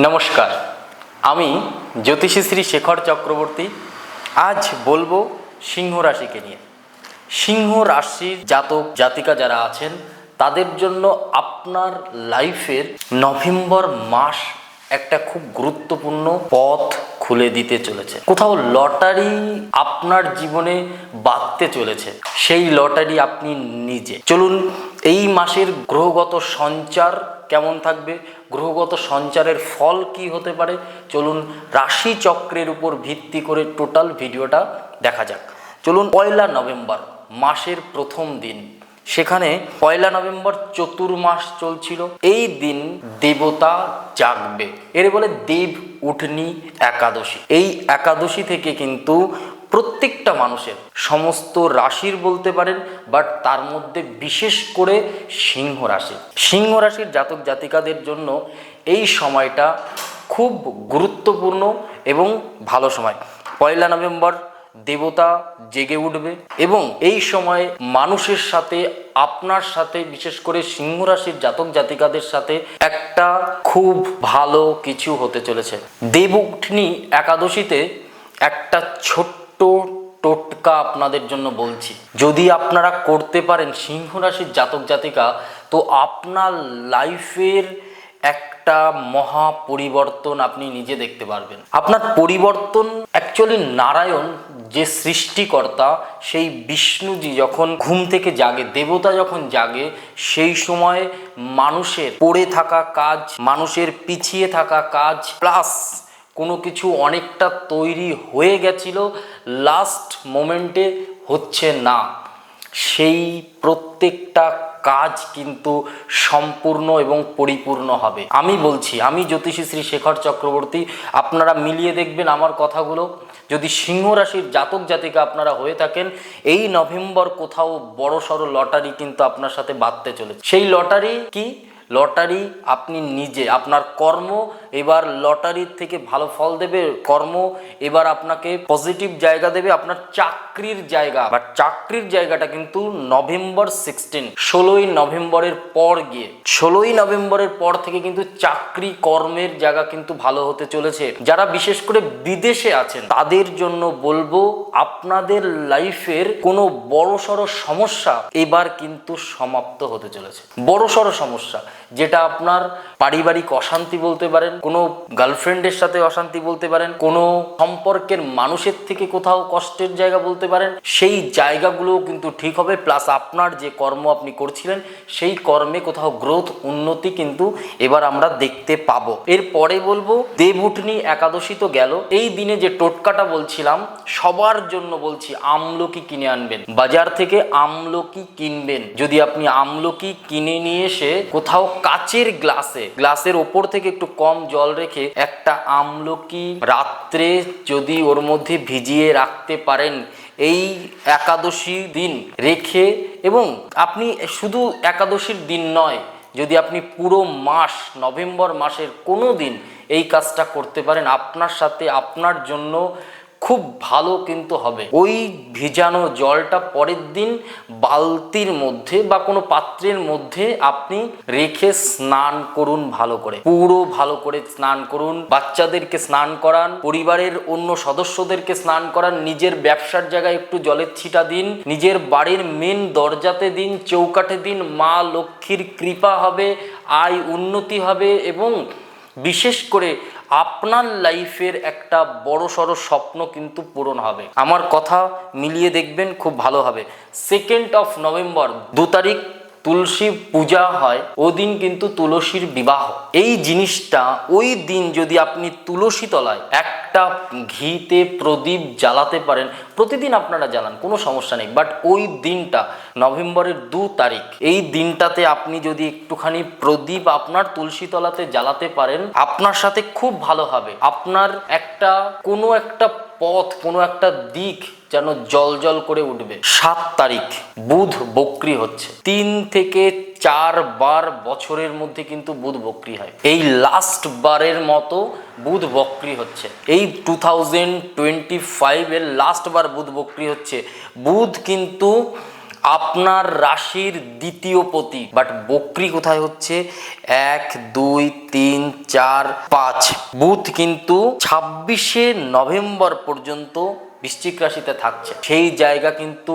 নমস্কার। আমি জ্যোতিষী শ্রী শেখর চক্রবর্তী। আজ বলব সিংহ রাশিকে নিয়ে। সিংহ রাশির জাতক, জাতিকা যারা আছেন, তাদের জন্য আপনার লাইফের নভেম্বর মাস একটা খুব গুরুত্বপূর্ণ পথ খুলে দিতে চলেছে। কোথাও লটারি আপনার জীবনে বাঁধতে চলেছে। সেই লটারি আপনি নিজে। চলুন, এই মাসের গ্রহগত সঞ্চার কেমন থাকবে? গ্রহগত সঞ্চারের ফল কি হতে পারে? চলুন রাশি চক্রের উপর ভিত্তি করে টোটাল ভিডিওটা দেখা যাক। চলুন পয়লা নভেম্বর, মাসের প্রথম দিন। সেখানে পয়লা নভেম্বর চতুর্মাস চলছিল। এই দিন দেবতা জাগবে। এর বলে দেব উঠনি একাদশী। এই একাদশী থেকে কিন্তু প্রত্যেকটা মানুষের সমস্ত রাশির বলতে পারেন বাট তার মধ্যে বিশেষ করে সিংহ রাশি। সিংহ রাশির জাতক জাতিকাদের জন্য এই সময়টা খুব গুরুত্বপূর্ণ এবং ভালো সময়। পয়লা নভেম্বর দেবতা জেগে উঠবে এবং এই সময় মানুষের সাথে, আপনার সাথে, বিশেষ করে সিংহ রাশির জাতক জাতিকাদের সাথে একটা খুব ভালো কিছু হতে চলেছে। দেবউঠনি একাদশীতে একটা ছোট্ট টোটকা আপনাদের জন্য বলছি। যদি আপনারা করতে পারেন সিংহ রাশির জাতক জাতিকা, তো আপনার লাইফের একটা মহা পরিবর্তন আপনি নিজে দেখতে পারবেন। আপনার পরিবর্তন অ্যাকচুয়ালি নারায়ণ, যে সৃষ্টিকর্তা, সেই বিষ্ণুজি যখন ঘুম থেকে জাগে, দেবতা যখন জাগে, সেই সময় মানুষের পড়ে থাকা কাজ, মানুষের পিছিয়ে থাকা কাজ প্লাস কোনো কিছু অনেকটা তৈরি হয়ে গেছিল লাস্ট মোমেন্টে হচ্ছে না। সেই প্রত্যেকটা কাজ কিন্তু সম্পূর্ণ এবং পরিপূর্ণ হবে। আমি বলছি, আমি জ্যোতিষী শ্রী শেখর চক্রবর্তী, আপনারা মিলিয়ে দেখবেন আমার কথাগুলো। যদি সিংহ রাশির জাতক জাতিকা আপনারা হয়ে থাকেন, এই নভেম্বর কোথাও বড় সড়ো লটারি কিন্তু আপনার সাথে বাঁধতে চলেছে। সেই লটারি কি? লটারি আপনি নিজে, আপনার কর্ম এবার লটারির থেকে ভালো ফল দেবে কর্ম, এবার আপনাকে পজিটিভ জায়গা দেবে আপনার চাকরির জায়গা। বা চাকরির জায়গাটা কিন্তু নভেম্বর সিক্সটিন ষোলোই নভেম্বরের পর গিয়ে, ষোলোই নভেম্বরের পর থেকে কিন্তু চাকরি কর্মের জায়গা কিন্তু ভালো হতে চলেছে। যারা বিশেষ করে বিদেশে আছেন, তাদের জন্য বলব আপনাদের লাইফের কোনো বড় বড়সড় সমস্যা এবার কিন্তু সমাপ্ত হতে চলেছে। বড় বড়সড় সমস্যা, যেটা আপনার পারিবারিক অশান্তি বলতে পারেন কোনো গার্লফ্রেন্ডের সাথে অশান্তি বলতে পারেন, কোনো সম্পর্কের মানুষের থেকে কোথাও কষ্টের জায়গা বলতে পারেন, সেই জায়গাগুলোও কিন্তু ঠিক হবে। প্লাস আপনার যে কর্ম আপনি করছিলেন, সেই কর্মে কোথাও গ্রোথ উন্নতি কিন্তু এবার আমরা দেখতে পাবো। এরপরে বলব দেবউঠনি একাদশী তো গেল। এই দিনে যে টোটকাটা বলছিলাম, সবার জন্য বলছি আমলকি কিনে আনবেন। বাজার থেকে আমলকি কিনবেন। যদি আপনি আমলকি কিনে নিয়ে এসে কোথাও কাচের গ্লাসে, গ্লাসের ওপর থেকে একটু কম জল রেখে একটা আমলকি রাত্রে যদি ওর মধ্যে ভিজিয়ে রাখতে পারেন, এই একাদশী দিন রেখে এবং আপনি শুধু একাদশীর দিন নয়, যদি আপনি পুরো মাস, নভেম্বর মাসের কোনো দিন এই কাজটা করতে পারেন, আপনার সাথে, আপনার জন্য খুব ভালো কিন্তু হবে। ওই ভিজানো জলটা পরের দিন বালতির মধ্যে বা কোনো পাত্রের মধ্যে আপনি রেখে স্নান করুন ভালো করে। পুরো ভালো করে স্নান করুন, বাচ্চাদেরকে স্নান করান, পরিবারের অন্য সদস্যদেরকে স্নান করান, নিজের ব্যবসার জায়গায় একটু জলের ছিটা দিন, নিজের বাড়ির মেন দরজাতে দিন, চৌকাঠে দিন, মা লক্ষ্মীর কৃপা হবে, আয় উন্নতি হবে এবং বিশেষ করে আপনার লাইফের একটা বড় সড়ো স্বপ্ন কিন্তু পূরণ হবে। আমার কথা মিলিয়ে দেখবেন, খুব ভালো হবে। সেকেন্ড অফ নভেম্বর দু তারিখ তুলসী পূজা হয়, ওদিন কিন্তু তুলসীর বিবাহ। এই জিনিসটা ওই দিন যদি আপনি তুলসী তলায় একটা ঘিতে প্রদীপ জ্বালাতে পারেন, প্রতিদিন আপনারা জ্বালান, কোনো সমস্যা নেই। বাট ওই দিনটা, নভেম্বরের দু তারিখ, এই দিনটাতে আপনি যদি একটুখানি প্রদীপ আপনার তুলসী তলাতে জ্বালাতে পারেন, আপনার সাথে খুব ভালো হবে। আপনার একটা কোনো একটা পথ, কোনো একটা দিক যেন জল জল করে উঠবে। সাত তারিখ, বুধ বক্রি হচ্ছে। তিন থেকে চার বার বছরের মধ্যে কিন্তু বুধ বক্রি হয়। এই লাস্ট বারের মতো বুধ বক্রি হচ্ছে। এই টু থাউজেন্ড টোয়েন্টি ফাইভের লাস্ট বার বুধ বক্রি হচ্ছে। বুধ কিন্তু আপনার রাশির দ্বিতীয় পতি। বাট বক্রি কোথায় হচ্ছে? এক, দুই, তিন, চার, পাঁচ। বুধ কিন্তু ছাব্বিশে নভেম্বর পর্যন্ত বৃশ্চিক রাশিতে থাকছে। সেই জায়গা কিন্তু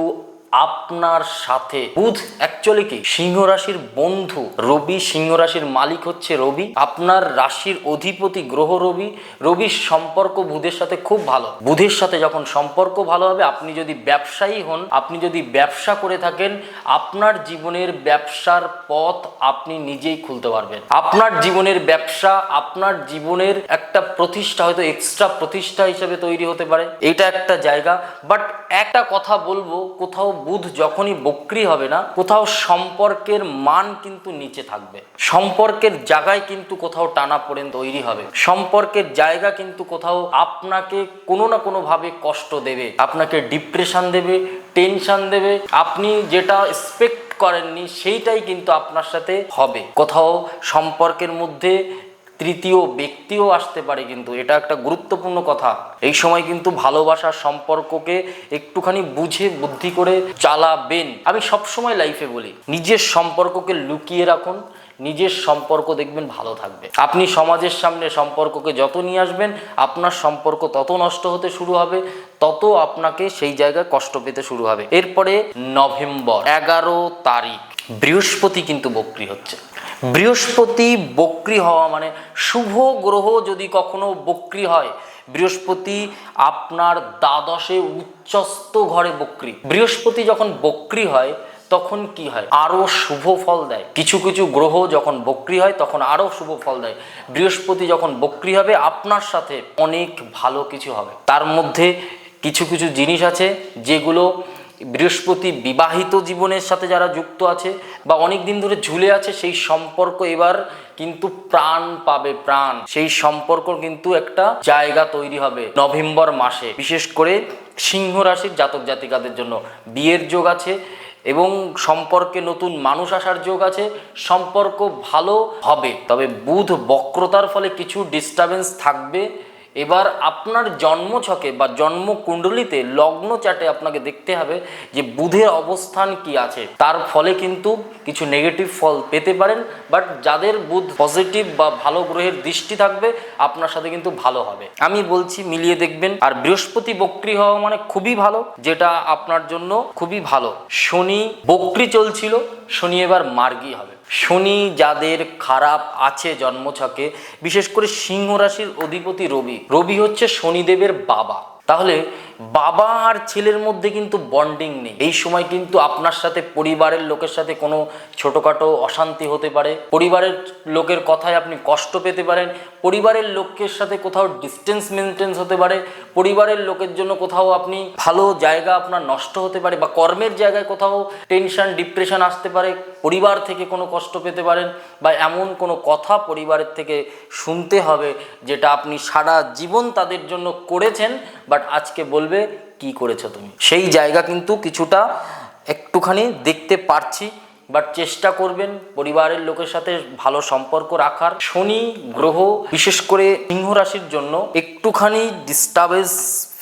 আপনার সাথে। বুধ অ্যাকচুয়ালি কি? সিংহ রাশির বন্ধু, রবি সিংহ রাশির মালিক হচ্ছে রবি। আপনার রাশির অধিপতি গ্রহ রবি। রবির সম্পর্ক বুধের সাথে খুব ভালো। বুধের সাথে যখন সম্পর্ক ভালো হবে, আপনি যদি ব্যবসায়ী হন, আপনি যদি ব্যবসা করে থাকেন, আপনার জীবনের ব্যবসার পথ আপনি নিজেই খুলতে পারবেন। আপনার জীবনের ব্যবসা, আপনার জীবনের একটা প্রতিষ্ঠা হয়তো এক্সট্রা প্রতিষ্ঠা হিসেবে তৈরি হতে পারে। এটা একটা জায়গা। বাট একটা কথা বলব, কোথাও বুধ যখনই বক্রি হবে না, কোথাও সম্পর্কের মান কিন্তু নিচে থাকবে। সম্পর্কের জায়গায় কিন্তু কোথাও টানা পড়েন তৈরি হবে। সম্পর্কের জায়গা কিন্তু কোথাও আপনাকে কোনো না কোনো ভাবে কষ্ট দেবে। আপনাকে ডিপ্রেশন দেবে, টেনশন দেবে। আপনি যেটা এক্সপেক্ট করেননি, সেইটাই কিন্তু আপনার সাথে হবে। কোথাও সম্পর্কের মধ্যে তৃতীয় ব্যক্তিও আসতে পারে কিন্তু, এটা একটা গুরুত্বপূর্ণ কথা। এই সময় কিন্তু ভালোবাসার সম্পর্ককে একটুখানি বুঝে, বুদ্ধি করে চালাবেন। আমি সবসময় লাইফে বলি, নিজের সম্পর্ককে লুকিয়ে রাখুন, নিজের সম্পর্ক দেখবেন ভালো থাকবে। আপনি সমাজের সামনে সম্পর্ককে যত নিয়ে আসবেন, আপনার সম্পর্ক তত নষ্ট হতে শুরু হবে, তত আপনাকে সেই জায়গায় কষ্ট পেতে শুরু হবে। এরপরে নভেম্বর, এগারো তারিখ, বৃহস্পতি কিন্তু বক্রি হচ্ছে। বৃহস্পতি বক্রি হওয়া মানে শুভ গ্রহ যদি কখনো বক্রি হয়, বৃহস্পতি আপনার দ্বাদশে উচ্চস্ত ঘরে বক্রি। বৃহস্পতি যখন বক্রি হয়, তখন কি হয়? আরও শুভ ফল দেয়। কিছু কিছু গ্রহ যখন বক্রি হয়, তখন আরও শুভ ফল দেয়। বৃহস্পতি যখন বক্রি হবে, আপনার সাথে অনেক ভালো কিছু হবে। তার মধ্যে কিছু কিছু জিনিস আছে, যেগুলো বৃহস্পতি বিবাহিত জীবনের সাথে যারা যুক্ত আছে বা অনেক দিন ধরে ঝুলে আছে, সেই সম্পর্ক এবার কিন্তু প্রাণ পাবে, প্রাণ। সেই সম্পর্ক কিন্তু একটা জায়গা তৈরি হবে নভেম্বর মাসে, বিশেষ করে সিংহ রাশির জাতক জাতিকাদের জন্য। বিয়ের যোগ আছে এবং সম্পর্কে নতুন মানুষ আসার যোগ আছে, সম্পর্ক ভালো হবে। তবে বুধ বক্রতার ফলে কিছু ডিস্টারবেন্স থাকবে। এবার আপনার জন্মছকে বা জন্ম কুণ্ডলিতে লগ্ন চাটে আপনাকে দেখতে হবে যে বুধের অবস্থান কি আছে। তার ফলে কিন্তু কিছু নেগেটিভ ফল পেতে পারেন বাট যাদের বুধ পজিটিভ বা ভালো গ্রহের দৃষ্টি থাকবে, আপনার সাথে কিন্তু ভালো হবে। আমি বলছি মিলিয়ে দেখবেন, আর বৃহস্পতি বক্রি হওয়া মানে খুবই ভালো, যেটা আপনার জন্য খুবই ভালো। শনি বক্রি চলছিল, শনি এবার মার্গী হবে। শনি যাদের খারাপ আছে জন্মছকে, বিশেষ করে সিংহ রাশির অধিপতি রবি। রবি হচ্ছে শনিদেবের বাবা। তাহলে বাবা আর ছেলের মধ্যে কিন্তু বন্ডিং নেই। এই সময় কিন্তু আপনার সাথে পরিবারের লোকের সাথে কোনো ছোটোখাটো অশান্তি হতে পারে। পরিবারের লোকের কথায় আপনি কষ্ট পেতে পারেন। পরিবারের লোকের সাথে কোথাও ডিস্টেন্স মেনটেন্স হতে পারে। পরিবারের লোকের জন্য কোথাও আপনি ভালো জায়গা আপনার নষ্ট হতে পারে বা কর্মের জায়গায় কোথাও টেনশন ডিপ্রেশন আসতে পারে। পরিবার থেকে কোনো কষ্ট পেতে পারেন বা এমন কোনো কথা পরিবারের থেকে শুনতে হবে যেটা আপনি সারা জীবন তাদের জন্য করেছেন বাট আজকে বলবে, কি করেছ তুমি? সেই জায়গা কিন্তু কিছুটা একটুখানি দেখতে পারছি বাট চেষ্টা করবেন পরিবারের লোকের সাথে ভালো সম্পর্ক রাখার। শনি, গ্রহ, বিশেষ করে সিংহ রাশির জন্য একটুখানি ডিস্টার্বেন্স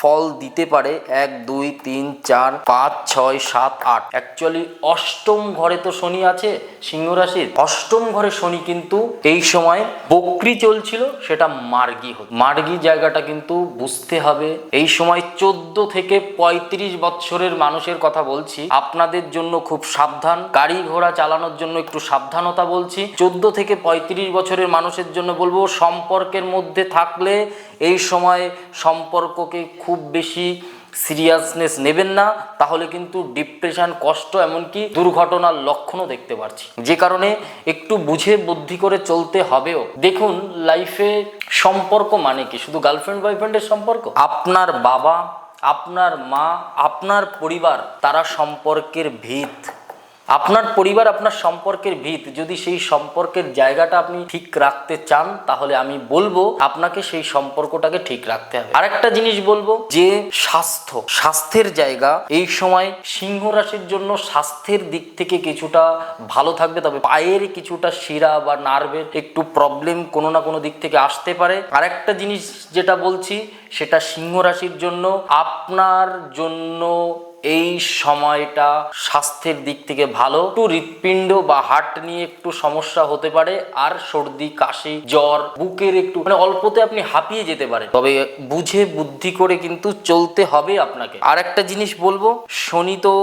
ফল দিতে পারে এক, দুই, তিন, চার, পাঁচ, ছয়, সাত, আট। অ্যাকচুয়ালি অষ্টম ঘরে তো শনি আছে, সিংহ রাশির। অষ্টম ঘরে শনি কিন্তু এই সময় বক্রি চলছিল, সেটা মার্গি হতো। মার্গি জায়গাটা কিন্তু বুঝতে হবে। এই সময় চোদ্দ থেকে পঁয়ত্রিশ বছরের মানুষের কথা বলছি। আপনাদের জন্য খুব সাবধান। গাড়ি ঘোড়া চালানোর জন্য একটু সাবধানতা বলছি। চোদ্দ থেকে পঁয়ত্রিশ বছরের মানুষের জন্য বলব, সম্পর্কের মধ্যে থাকলে এই সময় সম্পর্ককে খুব বেশি সিরিয়াসনেস নেবেন না, তাহলে কিন্তু ডিপ্রেশন কষ্ট এমনকি দুর্ঘটনার লক্ষণও দেখতে পারছি। যে কারণে একটু বুঝে বুদ্ধি করে চলতে হবেও। দেখুন লাইফে সম্পর্ক মানে কি? শুধু গার্লফ্রেন্ড বয়ফ্রেন্ডের সম্পর্ক? আপনার বাবা, আপনার মা, আপনার পরিবার, তারা সম্পর্কের ভিত। আপনার পরিবার, আপনার সম্পর্কের ভিত, যদি সেই সম্পর্কের জায়গাটা আপনি ঠিক রাখতে চান, তাহলে আমি বলব আপনাকে সেই সম্পর্কটাকে ঠিক রাখতে হবে। আরেকটা জিনিস বলব, যে স্বাস্থ্য, স্বাস্থ্যের জায়গা, এই সময় সিংহ রাশির জন্য স্বাস্থ্যের দিক থেকে কিছুটা ভালো থাকবে, তবে পায়ের কিছুটা শিরা বা নার্ভের একটু প্রবলেম কোনো না কোনো দিক থেকে আসতে পারে। আরেকটা জিনিস যেটা বলছি, সেটা সিংহ রাশির জন্য, আপনার জন্য এই সময়টা স্বাস্থ্যের দিক থেকে ভালো। একটু হৃৎপিণ্ড বা হার্ট নিয়ে একটু সমস্যা হতে পারে, আর সর্দি, কাশি, জ্বর, বুকের একটু মানে অল্পতে আপনি হাঁপিয়ে যেতে পারেন। তবে বুঝে বুদ্ধি করে কিন্তু চলতে হবে আপনাকে। আর একটা জিনিস বলব, শনি তো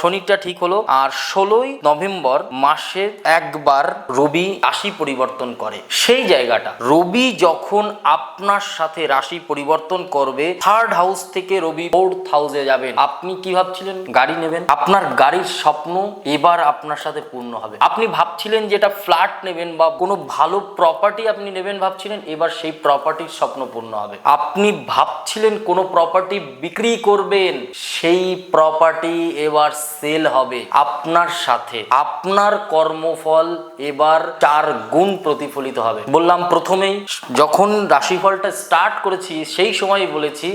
শনিটা ঠিক হলো, আর ষোলোই নভেম্বর মাসে একবার রবি রাশি পরিবর্তন করে। সেই জায়গাটা, রবি যখন আপনার সাথে রাশি পরিবর্তন করবে থার্ড হাউস থেকে রবি ফোর্থ হাউসে যাবেন। আপনি কি ভাবছিলেন? গাড়ি নেবেন। আপনার গাড়ির স্বপ্ন এবার আপনার সাথে পূর্ণ হবে। আপনি ভাবছিলেন যেটা ফ্ল্যাট নেবেন বা কোনো ভালো প্রপার্টি আপনি নেবেন ভাবছিলেন, এবার সেই প্রপার্টির স্বপ্ন পূর্ণ হবে। আপনি ভাবছিলেন কোনো প্রপার্টি বিক্রি করবেন, সেই প্রপার্টি এবার সেল হবে আপনার সাথে। আপনার কর্মফল এবার চার গুণ প্রতিফলিত হবে। বললাম প্রথমেই, যখন রাশিফলটা স্টার্ট করেছি, সেই সময় বলেছি,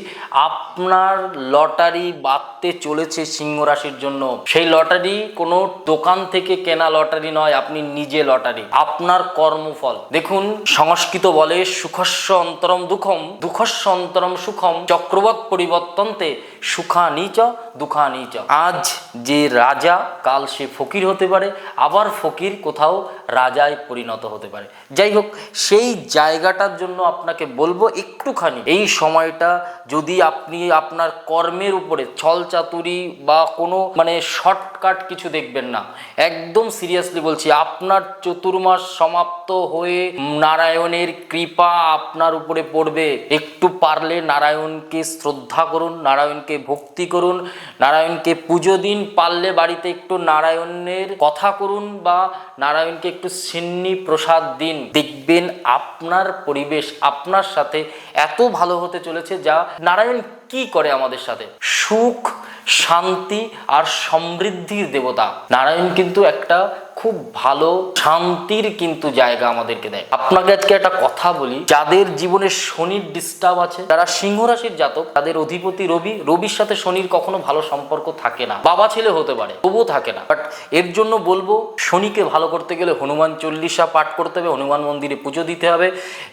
আপনার লটারি বাঁধতে চলেছে সিংহ রাশির জন্য। সেই লটারি কোনো দোকান থেকে কেনা লটারি নয়, আপনি নিজে লটারি। আপনার কর্মফল। দেখুন, সংস্কৃত বলে সুখস্য অন্তরম দুঃখম, দুঃখস্য অন্তরম সুখম চক্রবৎ পরিবর্তনতে সুখা নিচ দুঃখা নিচ আজ যে রাজা, কাল সে ফকির হতে পারে, আবার ফকির কোথাও রাজায় পরিণত হতে পারে। যাই হোক, সেই জায়গাটার জন্য আপনাকে বলব একটুখানি। এই সময়টা যদি আপনি আপনার কর্মের উপরে, ছল চাতুরি বা কোনো মানে শর্টকাট কিছু দেখবেন না, একদম সিরিয়াসলি বলছি, আপনার চতুর্মাস সমাপ্ত হয়ে নারায়ণের কৃপা আপনার উপরে পড়বে। একটু পারলে নারায়ণকে শ্রদ্ধা করুন, নারায়ণকে ভক্তি করুন, নারায়ণকে পুজো দিন, পারলে বাড়িতে একটু নারায়ণের কথা করুন বা নারায়ণকে একটু সিন্নি প্রসাদ দিন। দেখবেন আপনার পরিবেশ, আপনার সাথে এত ভালো হতে চলেছে যা নারায়ণ কি করে আমাদের সাথে? সুখ, শান্তি আর সমৃদ্ধির দেবতা। নারায়ণ কিন্তু একটা খুব ভালো শান্তির কিন্তু জায়গা আমাদেরকে দেয়। আপনাকে আজকে একটা কথা বলি, যাদের জীবনে শনির ডিস্টার্ব আছে, যারা সিংহ রাশির জাতক, তাদের অধিপতি রবি, রবির সাথে শনির কখনো ভালো সম্পর্ক থাকে না। বাবা ছেলে হতে পারে, তবুও থাকে না। বাট এর জন্য বলব, শনিকে ভালো করতে গেলে হনুমান চল্লিশা পাঠ করতে হবে, হনুমান মন্দিরে পুজো দিতে হবে।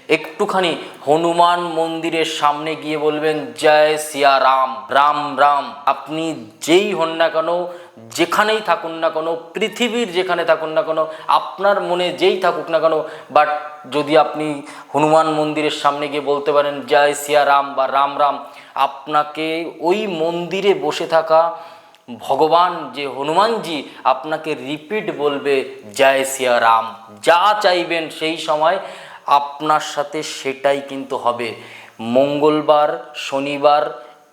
একটুখানি হনুমান মন্দিরের সামনে গিয়ে বলবেন, জয় সিয়া রাম রাম রাম আপনি যেই হন না কেন, যেখানেই থাকুন না কেন, পৃথিবীর যেখানে থাকুন না কেন, আপনার মনে যেই থাকুক না কেন, বাট যদি আপনি হনুমান মন্দিরের সামনে গিয়ে বলতে পারেন, জয় সিয়া রাম বা রাম রাম আপনাকে ওই মন্দিরে বসে থাকা ভগবান যে হনুমানজি আপনাকে রিপিট বলবে, জয় সিয়া রাম যা চাইবেন সেই সময় আপনার সাথে সেটাই কিন্তু হবে। মঙ্গলবার, শনিবার,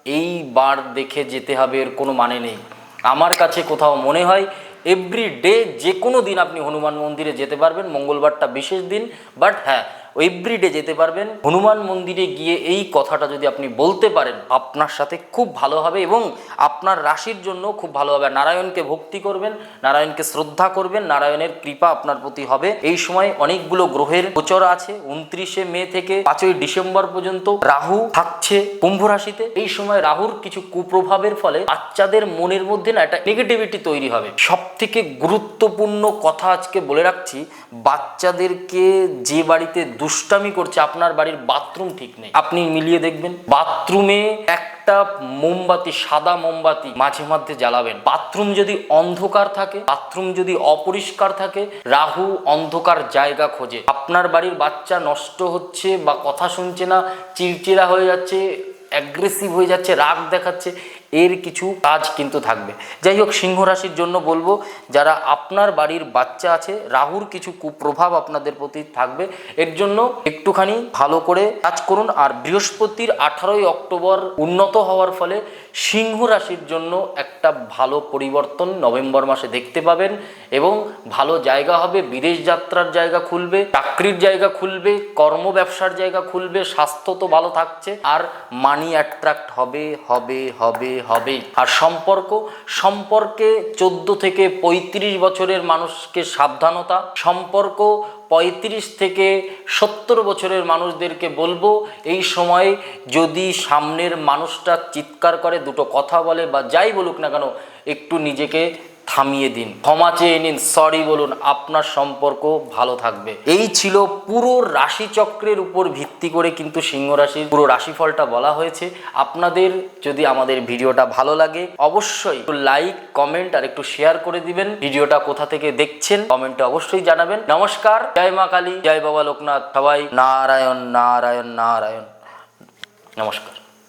এই বার দেখে যেতে হবে এর কোনো মানে নেই। আমার কাছে কোথাও মনে হয় এভরি ডে যে কোনো দিন আপনি হনুমান মন্দিরে যেতে পারবেন, মঙ্গলবারটা বিশেষ দিন বাট হ্যাঁ এভরিডে যেতে পারবেন। হনুমান মন্দিরে গিয়ে এই কথাটা যদি আপনি বলতে পারেন, আপনার সাথে খুব ভালো হবে এবং আপনার রাশির জন্য খুব ভালো হবে। নারায়ণকে ভক্তি করবেন, নারায়ণকে শ্রদ্ধা করবেন, নারায়ণের কৃপা আপনার প্রতি হবে। এই সময় অনেকগুলো গ্রহের গোচর আছে, উনত্রিশে মে থেকে পাঁচই ডিসেম্বর পর্যন্ত রাহু থাকছে কুম্ভ রাশিতে। এই সময় রাহুর কিছু কুপ্রভাবের ফলে বাচ্চাদের মনের মধ্যে না একটা নেগেটিভিটি তৈরি হবে। সব থেকে গুরুত্বপূর্ণ কথা আজকে বলে রাখছি, বাচ্চাদেরকে যে বাড়িতে দুষ্টামি করছে, আপনার বাড়ির বাথরুম ঠিক নেই। আপনি মিলিয়ে দেখবেন, বাথরুমে একটা মোমবাতি, সাদা মোমবাতি মাঝে মধ্যে জ্বালাবেন। বাথরুম যদি অন্ধকার থাকে, বাথরুম যদি অপরিষ্কার থাকে, রাহু অন্ধকার জায়গা খোঁজে। আপনার বাড়ির বাচ্চা নষ্ট হচ্ছে বা কথা শুনছে না চিড়চিড়া হয়ে যাচ্ছে অ্যাগ্রেসিভ হয়ে যাচ্ছে, রাগ দেখাচ্ছে এর কিছু কাজ কিন্তু থাকবে। যাই হোক, সিংহ রাশির জন্য বলব, যারা আপনার বাড়ির বাচ্চা আছে, রাহুর কিছু কুপ্রভাব আপনাদের প্রতি থাকবে। এর জন্য একটুখানি ভালো করে কাজ করুন। আর বৃহস্পতির আঠারোই অক্টোবর উন্নত হওয়ার ফলে সিংহ রাশির জন্য একটা ভালো পরিবর্তন নভেম্বর মাসে দেখতে পাবেন। এবং ভালো জায়গা হবে, বিদেশ যাত্রার জায়গা খুলবে, চাকরির জায়গা খুলবে, কর্ম ব্যবসার জায়গা খুলবে, স্বাস্থ্য তো ভালো থাকছে, আর মানি অ্যাট্রাক্ট হবে হবে হবে হবেই আর সম্পর্ক, সম্পর্কে চোদ্দ থেকে পঁয়ত্রিশ বছরের মানুষকে সাবধানতা, সম্পর্ক পঁয়ত্রিশ থেকে সত্তর বছরের মানুষদেরকে বলব, এই সময় যদি সামনের মানুষটা চিৎকার করে, দুটো কথা বলে বা যাই বলুক না কেন, একটু নিজেকে থামিয়ে দিন। ক্ষমা চেয়ে নিন সরি বলুন, আপনার সম্পর্ক ভালো থাকবে। এই ছিল পুরো রাশিচক্রের উপর ভিত্তি করে কিন্তু সিংহ রাশির পুরো রাশিফলটা বলা হয়েছে। আপনাদের যদি আমাদের ভিডিওটা ভালো লাগে, অবশ্যই লাইক কমেন্ট আর একটু শেয়ার করে দিবেন। ভিডিওটা কোথা থেকে দেখছেন কমেন্টে অবশ্যই জানাবেন। নমস্কার, জয় মা কালী, জয় বাবা লোকনাথ, সবাই নারায়ণ নারায়ণ নারায়ণ। নমস্কার।